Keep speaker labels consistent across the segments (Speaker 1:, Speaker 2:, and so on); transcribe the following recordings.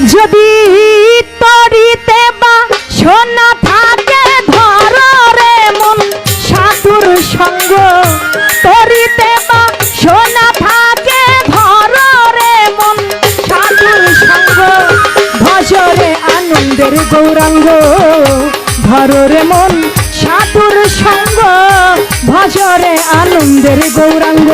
Speaker 1: যদি তরিতে বা সোনা থাকে ধর রে মন, সাধুর সঙ্গ তরিতে বা সোনা থাকে ধর রে মন, সাধুর সঙ্গ ভজরে আনন্দের গৌরাঙ্গ ধর রে মন, সাধুর সঙ্গ ভজরে আনন্দের গৌরাঙ্গ।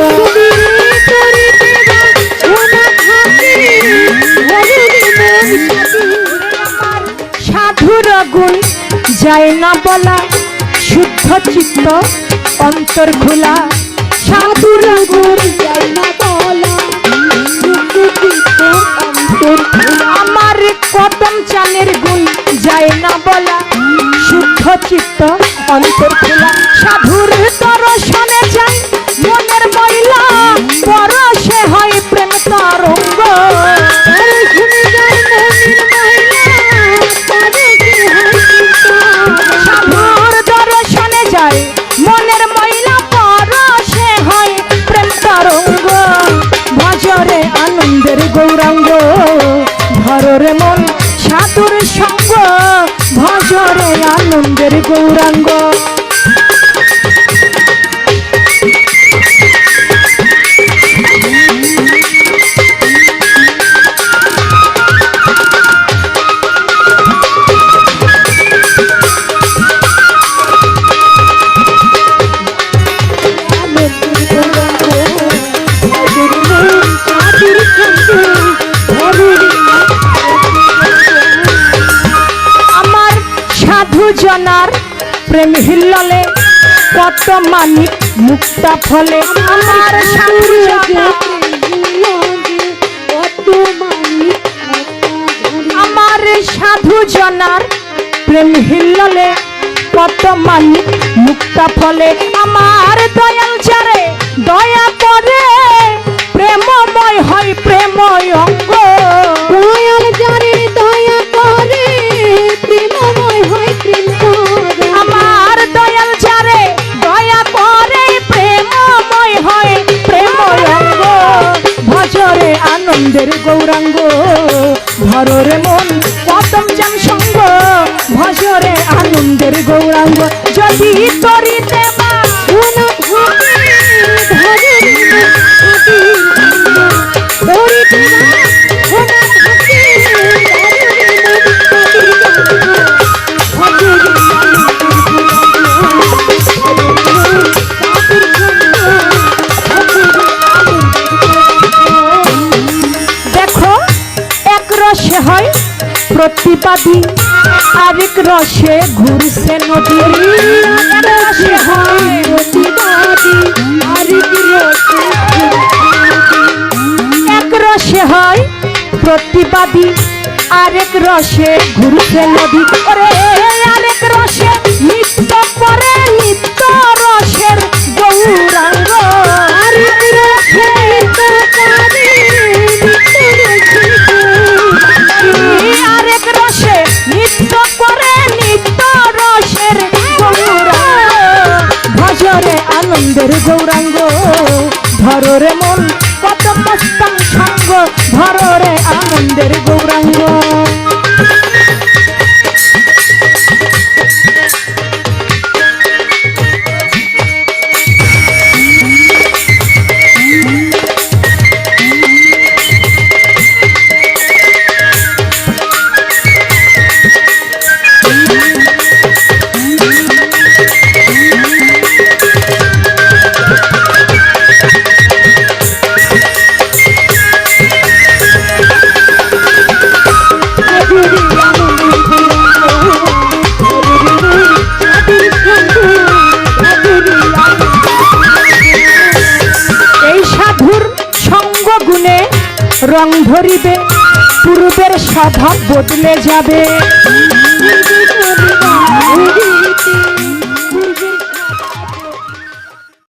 Speaker 1: যায় না বলা, শুদ্ধ চিত্ত অন্তর খোলা। সাধুর গুণ যায় না বলা আমার কদম চানের গুণ যায় না বলা, শুদ্ধ চিত্ত অন্তর খোলা। গৌরাঙ্গ প্রেম হিল্ললে কত মানিক মুক্তা ফলে? আমার আমার সাধু জনার প্রেম হিল্ললে কত মানিক মুক্তা ফলে? আমার দয়াল চারে দয়া করে আনন্দের গৌরাঙ্গ। ধররে মন কদম জান সঙ্গ। ভজরে আনন্দের গৌরাঙ্গ। যদি করিতে বা প্রতিবাদী। আরেক রসে ঘুরছে নদী। রসে হয়
Speaker 2: প্রতিবাদী। আরেক রসে
Speaker 1: এক রসে হয় প্রতিবাদী। আরেক রসে ঘুরছে নদী। ওরে আরেক রসে আনন্দের গৌরাঙ্গ ধরোরে মন কত মস্তম সঙ্গ ধররে আনন্দের গৌরাঙ্গ। রং ধরিবে পূর্বের স্বভাব বদলে যাবে।